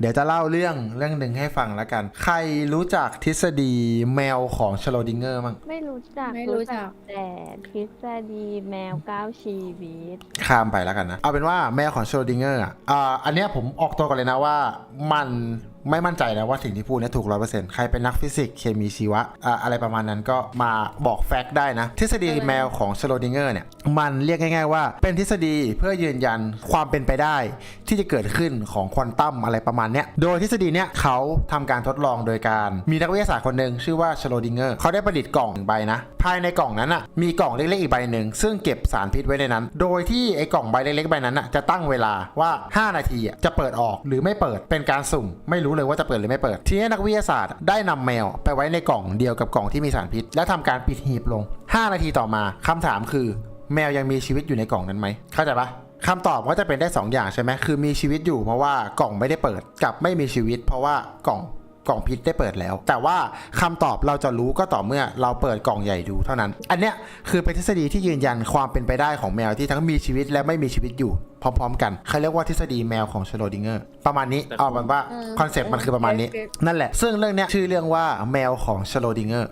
เดี๋ยวจะเล่าเรื่องเรื่องหนึ่งให้ฟังแล้วกัน ใครรู้จักทฤษฎีแมวของชโลดิงเกอร์มั้งไม่รู้จักไม่รู้จักแต่ทฤษฎีแมวเก้าชีวิต ข้ามไปแล้วกันนะ เอาเป็นว่าแมวของชโลดิงเกอร์อะอ่าอันเนี้ยผมออกตัวก่อนเลยนะว่ามันไม่มั่นใจนะว่าสิ่งที่พูดเนี่ยถูกร้อยเปอร์เซ็นต์ใครเป็นนักฟิสิกส์เคมีชีวะอ่าอะไรประมาณนั้นก็มาบอกแฟกต์ได้นะ ทฤษฎีแมวของชโลดิงเกอร์เนี่ย มันเรียกง่ายๆว่าเป็นทฤษฎีเพื่อยืนยันความเป็นไปได้ ที่จะเกิดขึ้นของควอนตัมอะไรประมาณเนี้ยโดยทฤษฎีเนี้ยเขาทำการทดลองโดยการมีนักวิทยาศาสตร์คนหนึ่งชื่อว่าชโลดิงเกอร์เขาได้ประดิษฐ์กล่องหนึ่งใบนะภายในกล่องนั้นอะมีกล่องเล็กๆอีกใบหนึ่งซึ่งเก็บสารพิษไว้ในนั้น โดยที่ไอ้กล่องใบเล็กๆใบนั้นอะจะตั้งเวลาว่า 5 นาทีอะจะเปิดออกหรือไม่เปิดเป็นการสุ่มไม่รูู้้เลยว่าจะเปิดหรือไม่เปิด ทีนี้นักวิทยาศาสตร์ได้นำแมวไปไว้ในกล่องเดียวกับกล่องที่มีสารพิษ และทำการปิดหีบลง 5 นาทีต่อมาคำถามคือ แมวยังมีชีวิตอยู่ในกล่องนั้นไหมเข้าใจปะคำตอบก็จะเป็นได้ 2 อย่างใช่ไหมคือมีชีวิตอยู่เพราะว่ากล่องไม่ได้เปิด กับไม่มีชีวิต เพราะว่ากล่อง กล่องพิษได้เปิดแล้ว แต่ว่าคำตอบเราจะรู้ก็ต่อเมื่อเราเปิดกล่องใหญ่ดูเท่านั้น อันเนี้ยคือเป็นทฤษฎีที่ยืนยันความเป็นไปได้ของแมวที่ทั้งมีชีวิตและไม่มีชีวิตอยู่พร้อมๆ กันเขาเรียกว่าทฤษฎีแมวของชโลดิงเกอร์ประมาณนี้เอาเป็นว่าอืมคอนเซ็ปต์มันคือประมาณนี้เก็ตนั่นแหละ ซึ่งเรื่องเนี้ยชื่อเรื่องว่าแมวของชโลดิงเกอร์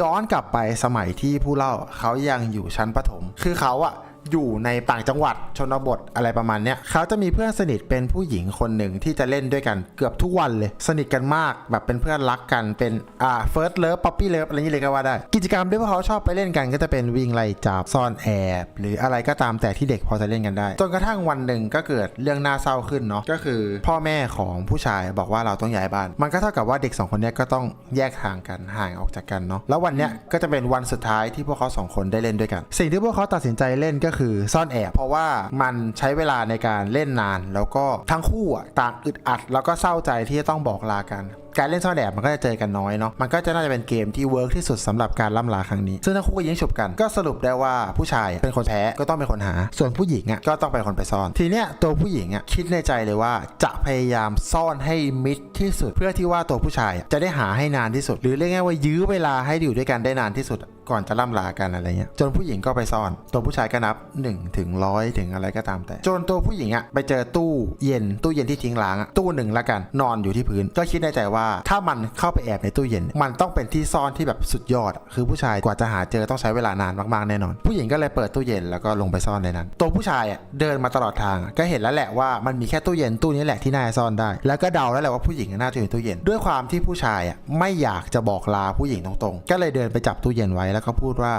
ย้อนกลับไปสมัยที่ผู้เล่าเขายังอยู่ชั้นประถม คือเขาอะ อยู่ในต่างจังหวัดชนบทอะไรประมาณเนี้ยเขาจะมีเพื่อนสนิทเป็นผู้หญิงคนหนึ่งที่จะเล่นด้วยกันเกือบทุกวันเลย สนิทกันมากแบบเป็นเพื่อนรักกันเป็นอ่าเฟิร์สเลิฟป๊อปปี้เลิฟอะไรนี้เลยก็ว่าได้ กิจกรรมที่พวกเขาชอบไปเล่นกันก็จะเป็นวิ่งไล่จับซ่อนแอบหรืออะไรก็ตามแต่ที่เด็กพอจะเล่นกันได้ จนกระทั่งวันหนึ่งก็เกิดเรื่องน่าเศร้าขึ้นเนาะก็คือ พ่อแม่ของผู้ชายบอกว่าเราต้องย้ายบ้าน มันก็เท่ากับว่าเด็กสองคนนี้ก็ต้องแยกทางกันห่างออกจากกันเนาะแล้ววันเนี้ยก็จะเป็นวันสุดท้ายที่พวกเขาสองคนได้เล่นด้วยกัน สิ่งที่พวกเขาตัดสินใจเล่นก็คือซ่อนแอบเพราะว่ามันใช้เวลาในการเล่นนาน แล้วก็ทั้งคู่อะต่างอึดอัด แล้วก็เศร้าใจที่จะต้องบอกลากัน การเล่นซ่อนแอบมันก็จะเจอกันน้อยเนาะมันก็จะน่าจะเป็นเกมที่เวิร์กที่สุดสำหรับการล่ำลาครั้งนี้ ซึ่งทั้งคู่ก็ยิงฉบกันก็สรุปได้ว่าผู้ชายเป็นคนแพ้ก็ต้องเป็นคนหา ส่วนผู้หญิงอะก็ต้องเป็นคนไปซ่อน ทีเนี้ยตัวผู้หญิงอะคิดในใจเลยว่าจะพยายามซ่อนให้มิดที่สุด เพื่อที่ว่าตัวผู้ชายอะจะได้หาให้นานที่สุด หรือเรียกง่ายๆว่ายื้อเวลาให้อยู่ด้วยกันได้นานที่สุดก่อนจะล่ำลากันอะไรเงี้ยจนผู้หญิงก็ไปซ่อน ตัวผู้ชายก็นับ1ถึงร้อยถึงอะไรก็ตามแต่ จนตัวผู้หญิงอะไปเจอตู้เย็นตู้เย็นที่ทิ้งล้างอะตู้หนึ่งละกัน นอนอยู่ที่พื้นก็คิดในใจว่าถ้ามันเข้าไปแอบในตู้เย็น มันต้องเป็นที่ซ่อนที่แบบสุดยอด คือผู้ชายกว่าจะหาเจอต้องใช้เวลานานมากๆแน่นอน ผู้หญิงก็เลยเปิดตู้เย็นแล้วก็ลงไปซ่อนในนั้น ตัวผู้ชายเดินมาตลอดทางก็เห็นแล้วแหละว่ามันมีแค่ตู้เย็นตู้นี้แหละที่น่าจะซ่อนได้ แล้วก็เดาแล้วแหละว่าผู้หญิงน่าจะอยู่ในตู้เย็น ด้วยความที่ผู้ชายไม่อยากจะบอกลาผู้หญิงตรงๆ ก็เลยเดินไปจับตู้เย็นไว้แล้วก็พูดว่า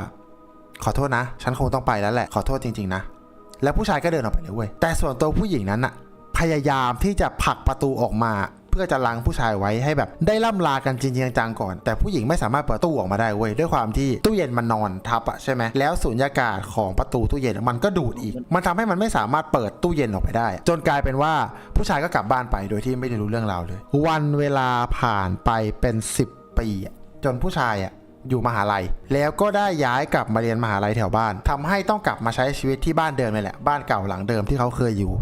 ขอโทษนะ ฉันคงต้องไปแล้วแหละขอโทษจริง ๆนะ แล้วผู้ชายก็เดินออกไปเลยเว้ยแต่ส่วนตัวผู้หญิงนั้นอะพยายามที่จะผลักประตูออกมา เพื่อจะลังผู้ชายไว้ให้แบบได้ล่ำลากันจริงจังก่อน แต่ผู้หญิงไม่สามารถเปิดตู้ออกมาได้เว้ยด้วยความที่ตู้เย็นมันนอนทับอะใช่ไหมแล้วสูญญากาศของประตูตู้เย็นมันก็ดูดอีก มันทำให้มันไม่สามารถเปิดตู้เย็นออกไปได้ จนกลายเป็นว่าผู้ชายก็กลับบ้านไปโดยที่ไม่ได้รู้เรื่องราวเลย วันเวลาผ่านไปเป็น 10 ปี จนผู้ชายอะอยู่มหาลัย แล้วก็ได้ย้ายกลับมาเรียนมหาลัยแถวบ้านทำให้ต้องกลับมาใช้ชีวิตที่บ้านเดิมนี่แหละบ้านเก่าหลังเดิมที่เขาเคยอยู่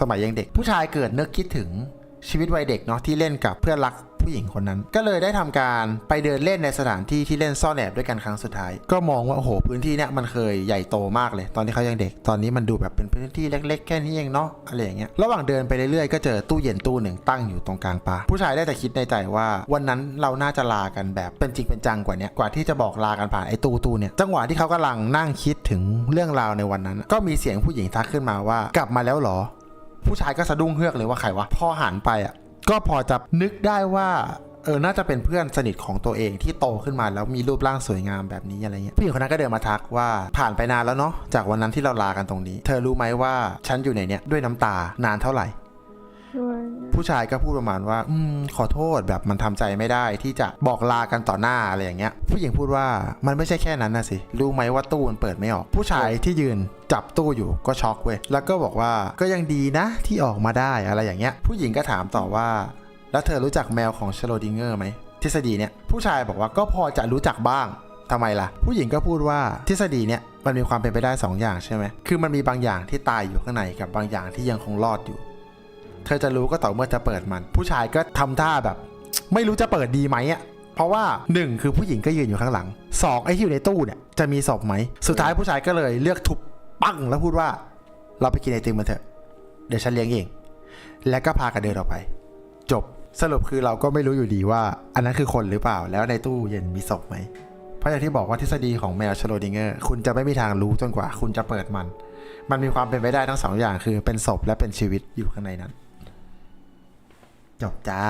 สมัยยังเด็ก ผู้ชายเกิดนึกคิดถึง ชีวิตวัยเด็กเนาะที่เล่นกับเพื่อนรักผู้หญิงคนนั้น ก็เลยได้ทำการไปเดินเล่นในสถานที่ที่เล่นซ่อนแอบด้วยกันครั้งสุดท้าย ก็มองว่าโอ้โหพื้นที่เนี่ยมันเคยใหญ่โตมากเลย ตอนที่เขายังเด็ก ตอนนี้มันดูแบบเป็นพื้นที่เล็ก ๆ แค่นี้เองเนาะอะไรอย่างเงี้ยระหว่างเดินไปเรื่อยๆก็เจอตู้เย็นตู้หนึ่งตั้งอยู่ตรงกลางป่าผู้ชายได้แต่คิดในใจว่าวันนั้นเราน่าจะลากันแบบเป็นจริงเป็นจังกว่านี้กว่าที่จะบอกลากันผ่านไอ้ตู้ตู้เนี่ยจังหวะที่เขากำลังนั่งคิดถึงเรื่องราวในวันนั้น ก็มีเสียงผู้หญิงทักขึ้นมาว่ากลับมาแล้วหรอ ผู้ชายก็สะดุ้งเฮือกเลยว่าใครวะพอหันไปอะก็พอจะนึกได้ว่าเออ น่าจะเป็นเพื่อนสนิทของตัวเองที่โตขึ้นมาแล้วมีรูปร่างสวยงามแบบนี้อะไรเงี้ยผู้หญิงคนนั้นก็เดินมาทักว่าผ่านไปนานแล้วเนาะจากวันนั้นที่เราลากันตรงนี้ เธอรู้ไหมว่าฉันอยู่ในเนี้ยด้วยน้ำตานานเท่าไหร่ ผู้ชายก็พูดประมาณว่าอืมขอโทษแบบมันทำใจไม่ได้ที่จะบอกลากันต่อหน้าอะไรอย่างเงี้ย ผู้หญิงพูดว่ามันไม่ใช่แค่นั้นนะสิ รู้ไหมว่าตู้มันเปิดไม่ออก ผู้ชายที่ยืนจับตู้อยู่ก็ช็อกเว้ย แล้วก็บอกว่าก็ยังดีนะที่ออกมาได้อะไรอย่างเงี้ย ผู้หญิงก็ถามต่อว่า แล้วเธอรู้จักแมวของชโลดิงเกอร์ไหมทฤษฎีเนี่ยผู้ชายบอกว่าก็พอจะรู้จักบ้างทำไมล่ะ ผู้หญิงก็พูดว่าทฤษฎีเนี่ยมันมีความเป็นไปได้สองอย่างใช่ไหมคือมันมีบางอย่างที่ตายอยู่ข้างในกับบางอย่างที่ยังคงรอดอยู่ เธอจะรู้ก็ต่อเมื่อจะเปิดมัน ผู้ชายก็ทำท่าแบบ ไม่รู้จะเปิดดีไหมอะเพราะว่า 1 คือผู้หญิงก็ยืนอยู่ข้างหลัง 2 ไอ้ที่อยู่ในตู้เนี่ยจะมีศพไหม สุดท้ายผู้ชายก็เลยเลือกทุบปั้งแล้วพูดว่า เราไปกินไอติมกันเถอะ เดี๋ยวฉันเลี้ยงเอง แล้วก็พากันเดินออกไป จบสรุปคือเราก็ไม่รู้อยู่ดีว่า อันนั้นคือคนหรือเปล่าแล้วในตู้เย็นมีศพไหมเพราะอย่างที่บอกว่าทฤษฎีของแมวชโรดิงเกอร์คุณจะไม่มีทางรู้จนกว่า คุณจะเปิดมัน มันมีความเป็นไปได้ทั้งสองอย่างคือเป็นศพและเป็นชีวิตอยู่ข้างในนั้น จบจ้า